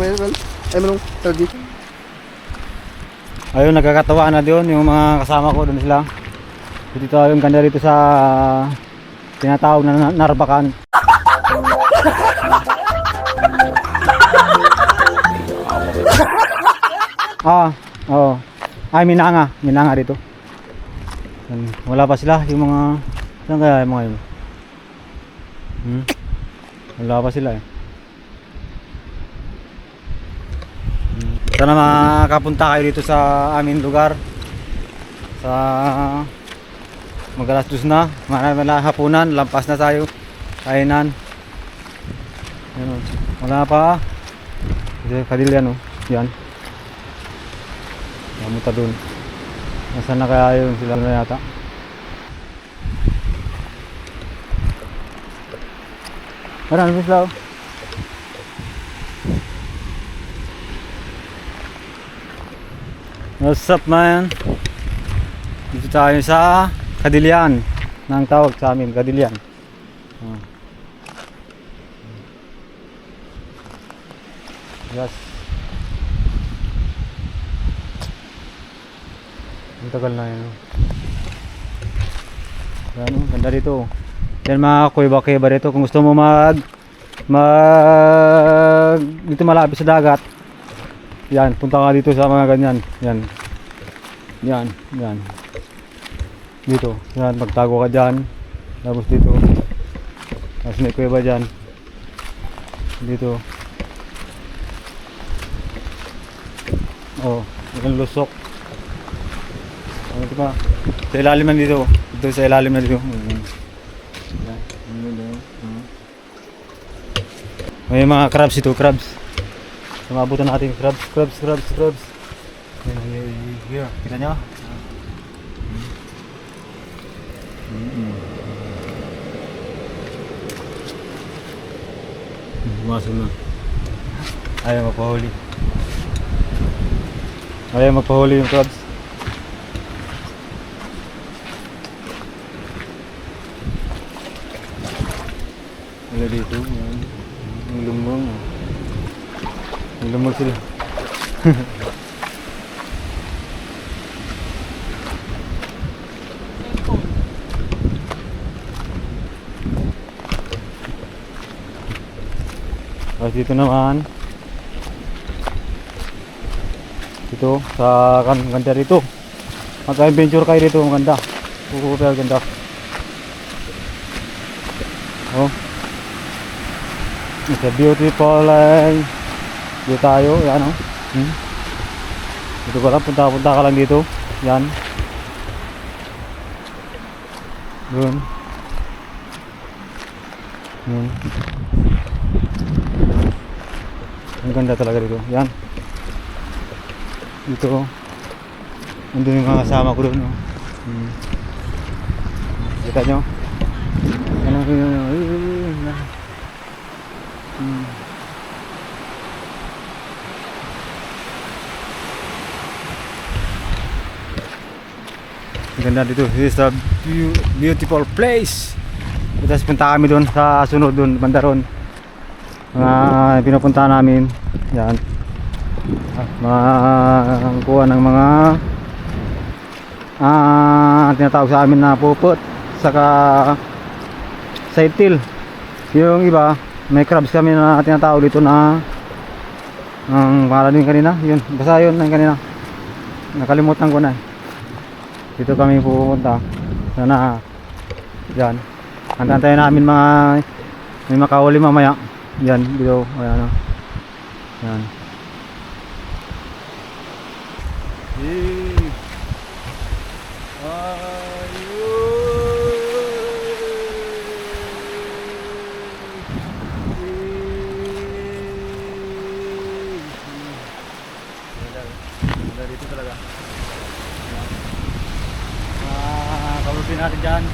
may well, ay manong tardi. Ayun, nagkakatawa na doon yung mga kasama ko doon sila. Dito tayo yung ganda dito sa tinatawag na na- Narbakan. ah, oo. Ay, Minanga. Minanga dito. Wala pa sila yung mga... Saan kaya yung mga yun? Hmm? Wala pa sila eh. Sana makapunta kayo dito sa aming lugar. Sa magalas dos na. Marami na hapunan. Lampas na tayo. Kainan. Yan. Wala pa. Kasi kadilyan oh. Yan. Kamuta dun. Nasaan na kaya yun sila na yata? Marami sila oh. What's up man? Dito tayo sa Kadilian. Nang tawag sa amin, Kadilian. Oh. Yes. Ang tagal na yun. Yan, oh, ganda dito. Yan mga kuiba-kuiba dito. Kung gusto mo mag mag dito malapit sa dagat. Yan, punta ka dito sa mga ganyan. Yan. Yan, yan. Dito. Yan, magtago ka dyan. Tapos dito. Tapos may kuiba dyan. Dito. Oh, yung lusok. Ano ito pa? Sa ilalim na dito. Dito sa ilalim na dito. May mga crabs ito, crabs. Sumabutan natin crabs, crabs, crabs, crabs. Yan, yan. Kita nyo? Mm. Na. Ayaw magpahuli. Ayaw magpahuli yung crabs. Wala dito. Yan. Yung lumang sila. Tapos dito naman. Dito sa kan ganda rito. Magka-adventure kayo dito, maganda. Oo, pero ganda. Oh. It's a beautiful land. Dito tayo, yan oh. Hmm? Dito ka lang, punta-punta ka lang dito. Yan. Doon. Yan. Ang ganda talaga dito. Yan. Dito. oh. Nandun yung mga kasama ko doon. Oh. Hmm. Kita nyo? Ano ko yun? Ay, ay, ay, ay. Hmm. Ang ganda dito. This is a beau- beautiful place. Tapos punta kami doon sa sunod doon, banda ron. Mga pinupunta namin. Yan. Mga kuha ng mga ah tinatawag sa amin na pupot saka side till yung iba may crabs kami na tinatawag dito na ang pangalan din kanina yun basta yun ang kanina nakalimutan ko na dito kami pupunta sana yan antayin namin mga may makahuli mamaya yan dito ayan o yan dito talaga. Kabulpin natin dyan.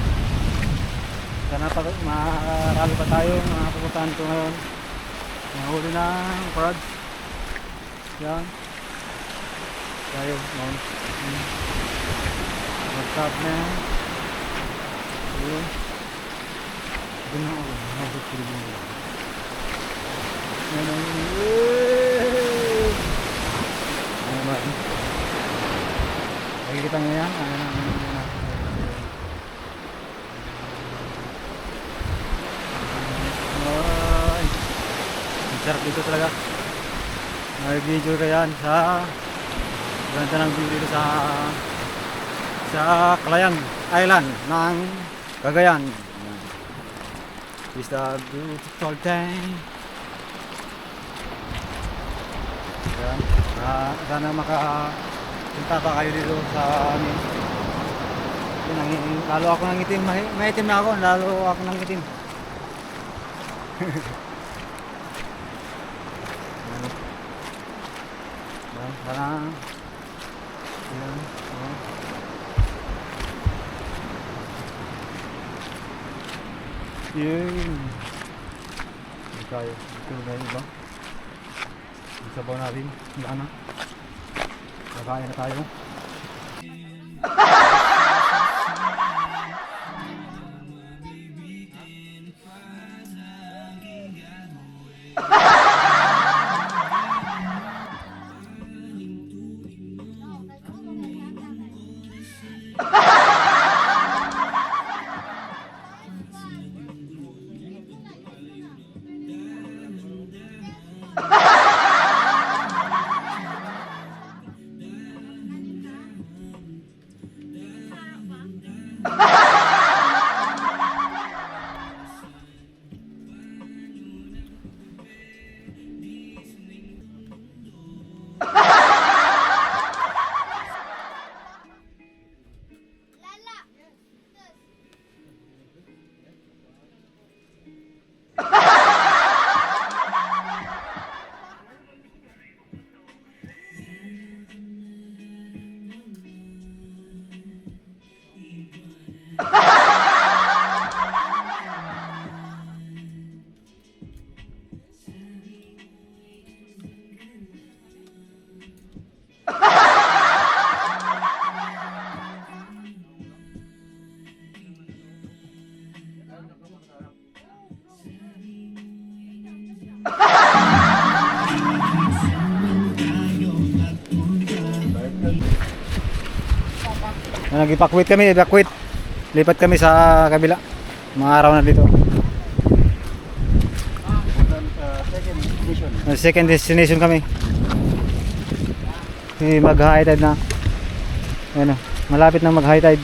Sana pa marami pa tayo mga pupuntahan ngayon. Nahuli na ang crowd. Yan. Tayo, mount. Hmm. What's up, man? Ayun. Doon na ako. Nabot ko rin yun. Yan ang... Kumain. Nakikita nyo yan? Ano, ano, ano, ano. Ay, ang sarap dito talaga. Nag-video ka yan sa ganda ng view dito sa sa Kalayang Island ng Cagayan. Yan. It's the beautiful day. Yan. Ah, sana maka punta pa kayo dito sa amin. Lalo ako ng itim. May, may itim na ako. Lalo ako ng itim. Yan. Sana. Yan. Yan. Yun. Hindi tayo. Ito na yung iba. Yung sabaw natin. Wala na. Kakain na tayo. Na nag-evacuate kami, evacuate. Lipat kami sa kabila. Mga araw na dito. second. Uh, Second destination kami. Eh, mag high tide na. Ano, malapit na mag high tide.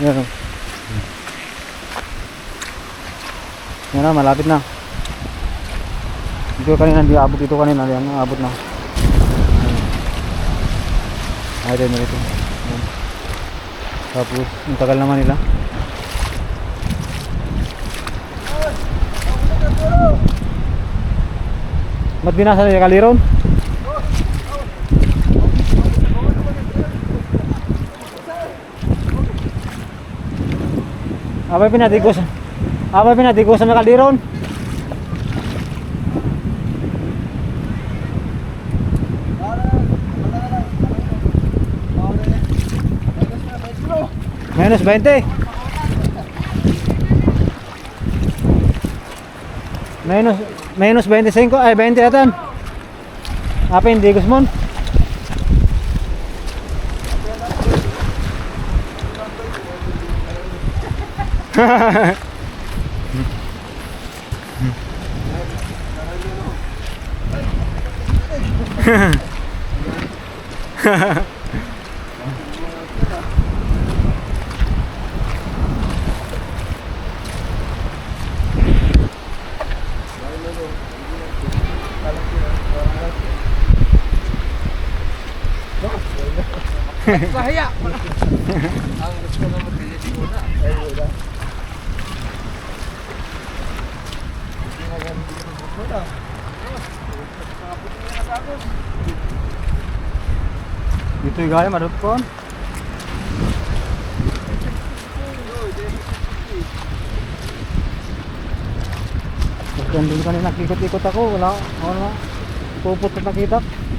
Yan o. Yan na, malapit na. Dito kanina, di abot dito kanina. Yan, abot na. High tide na. Yan. Tapos, ang tagal naman nila. Ba't binasa niya kaliron? Abay pinatigos. Abay pinatigos sa mga kaliron. Minus 20. Minus minus 25 ay 20 atan. Apa hindi Gusmon? Bahaya! Ang gusto na mag-delete muna. Ay, wala. Na yan, hindi na muna. Dito yung gaya madot po. Pagka doon kanina nakikot-ikot ako, wala, wala, pupot at nakita. Dito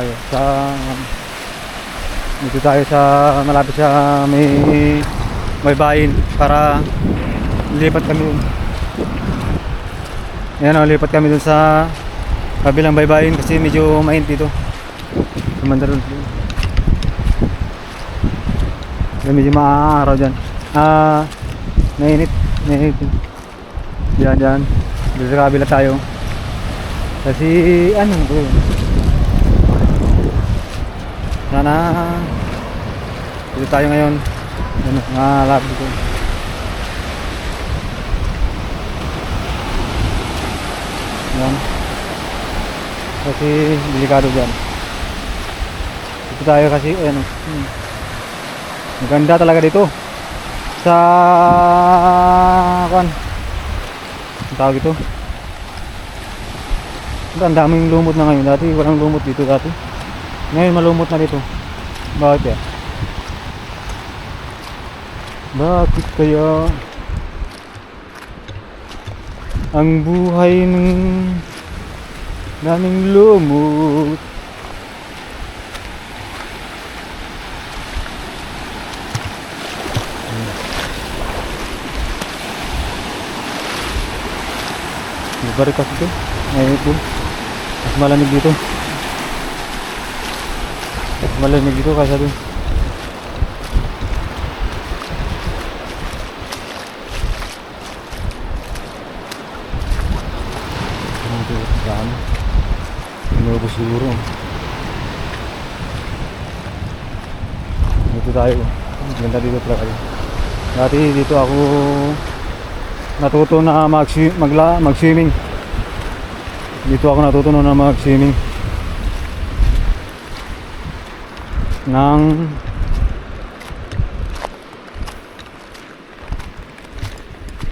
tayo sa dito tayo sa malapit sa may may bayin para lipat kami dun. Ayan o, lipat kami dun sa kabilang baybayin kasi medyo mainit dito. Kumanda ron. Kaya medyo maaaraw dyan. Ah, mainit. Mainit. Yan, yan. Dito sa kabila tayo. Kasi, ano ko Sana, dito tayo ngayon. Ano, nalab dito. Yan. Kasi, delikado dyan. Dito tayo kasi, ano, hmm. Maganda talaga dito. Sa, kan, ang tawag ito. Ang daming lumot na ngayon. Dati walang lumot dito dati. Ngayon malumot na dito. Bakit kaya? Bakit kaya ang buhay ng daming lumot? Kasi ito. Ngayon ito. Mas malamig dito. Malamig dito kaysa dun. Dami. Inubos siguro. Dito tayo. Ganda dito talaga. Dati dito ako natuto na mag magla mag-swimming. Dito ako natutunan na mag-swimming. Nang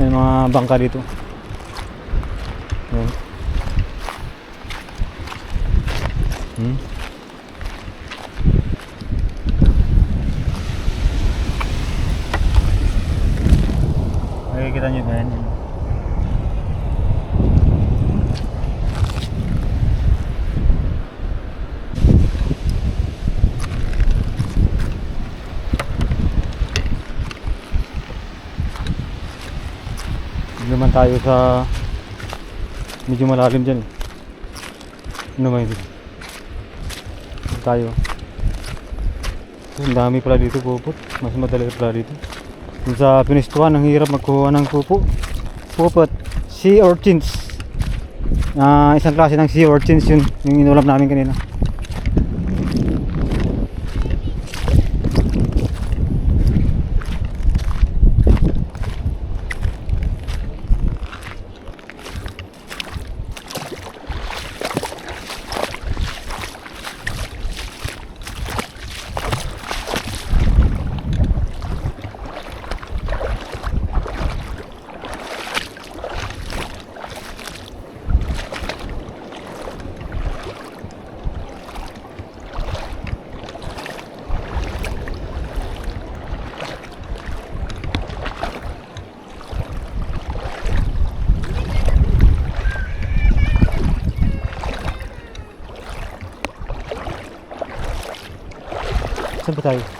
may mga bangka dito. Ayan. Hmm? Nakikita niyo ba yan? Hindi naman tayo sa medyo malalim dyan eh. Ano yun? Tayo. Ang dami pala dito pupot. Mas madali pala dito. Yung sa pinistuhan, ang hirap magkuha ng pupo. Pupot. Sea urchins. Ah, isang klase ng sea urchins yun. Yung inulam namin kanina. Saan ba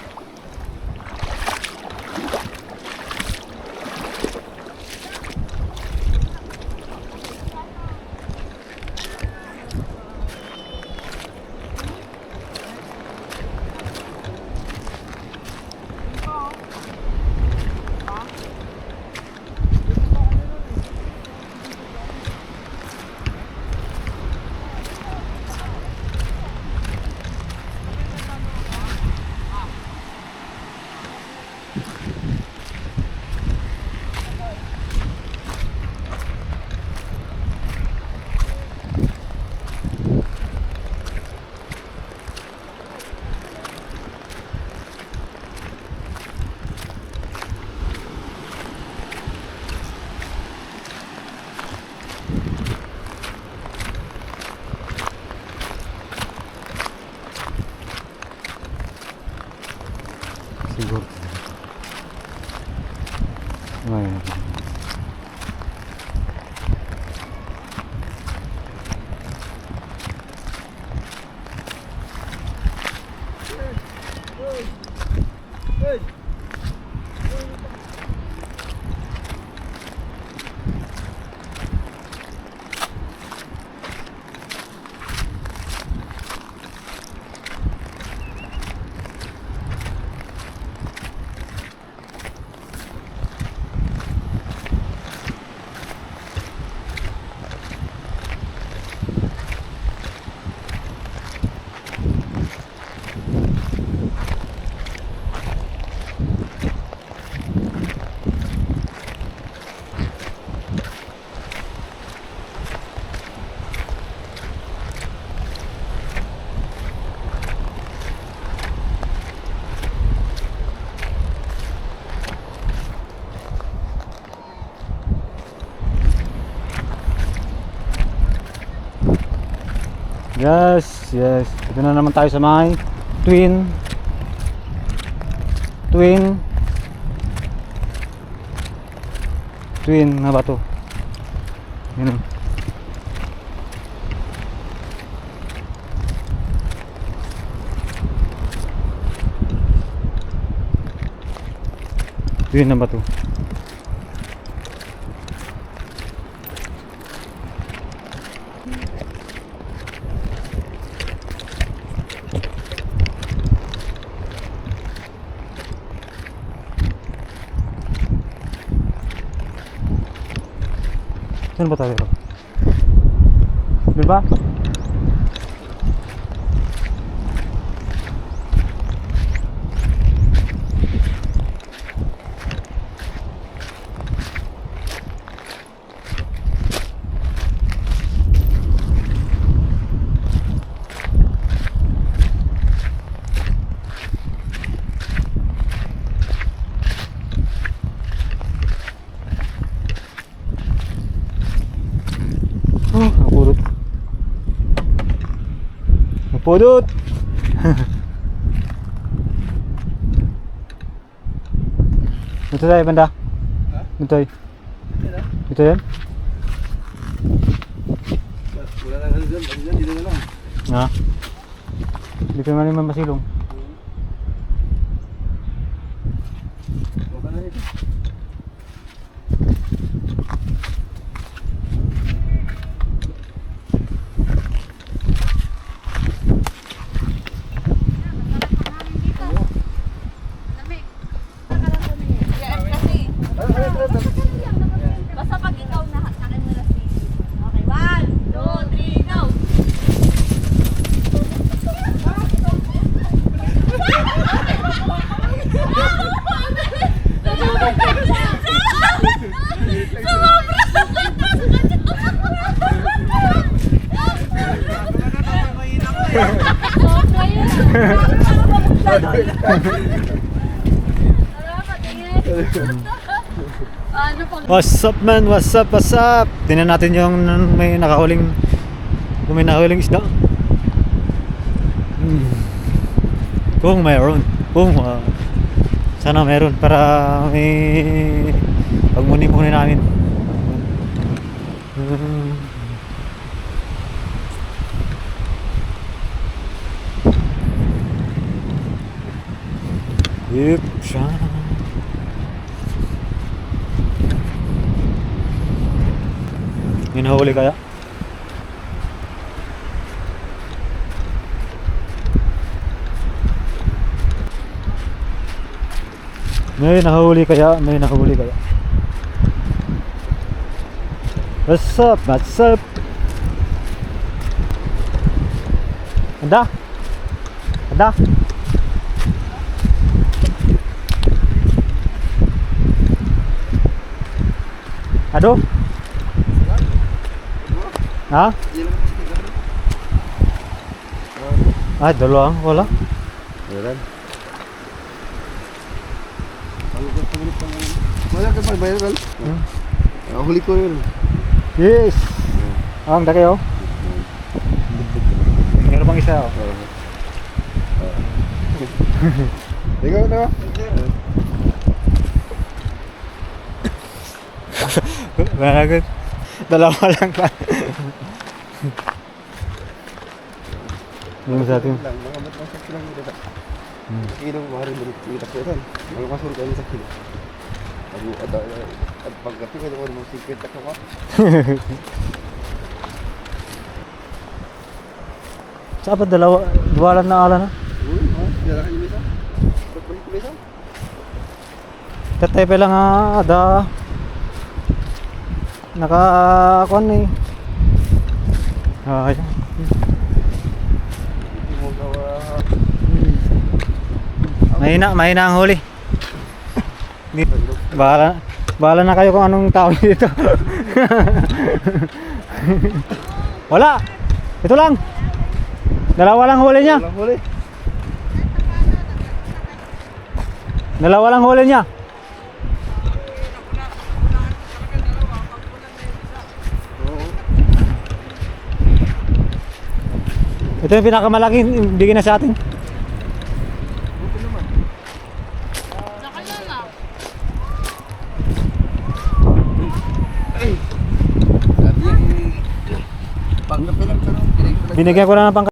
Yes, yes. Ito na naman tayo sa may twin. Twin. Twin na ba to? Yun. o. Twin na ba to? Saan ba tayo? Di ba? Oh, napudot. Napudot! Ito tayo, banda. Ha? Ito tayo. Yan ah. Ito yan? Wala nang ano dyan. Ano dyan? Dito na lang. Ha? Hindi ko naman masilong. Huwag ka na dito. Basta pag ikaw na akin mo na si Okay, one, two, three, go! Sobra yun. Tara, patingin. Ano pag What's up man? What's up? What's up? Tingnan natin yung may nakahuling kung may nakahuling isda. Hmm. Kung mayroon. Kung ah, sana meron para may pagmuni-muni namin. Hmm. Yep, siya. May nahuli kaya? May nahuli kaya? May nahuli kaya? What's up? What's up? Anda? Anda? Ado? Ha? Ah, dalawang wala. Meron. Ka? Wala ka pag bayar, Val? Hmm. Ah, huli ko yun. Yes. Ang daki oh. Meron pang isa oh. Ikaw na. Managot. Dalawa lang pa. Yung sa atin. Lang, mga mat masak lang dito. Hmm. Kilo kita ko yan. Mga masur kayo sa kilo. Abu ada at pagkati ko naman mo sikit ako ka. Sa dalawa, dua lang na ala na. Uy, ha? Dala ka yung isa. Pagkulit ko isa. Tatay pa lang ah, ada. Naka kuan eh. Ay. Hindi mo gawa. Mahina, mahina ang huli. Bahala, bahala na kayo kung anong tao dito. Wala. Ito lang. Dalawa lang huli niya. Dalawa lang huli niya. Ito yung pinakamalaking bigyan na sa atin. Eh, Binigyan ko na ng pang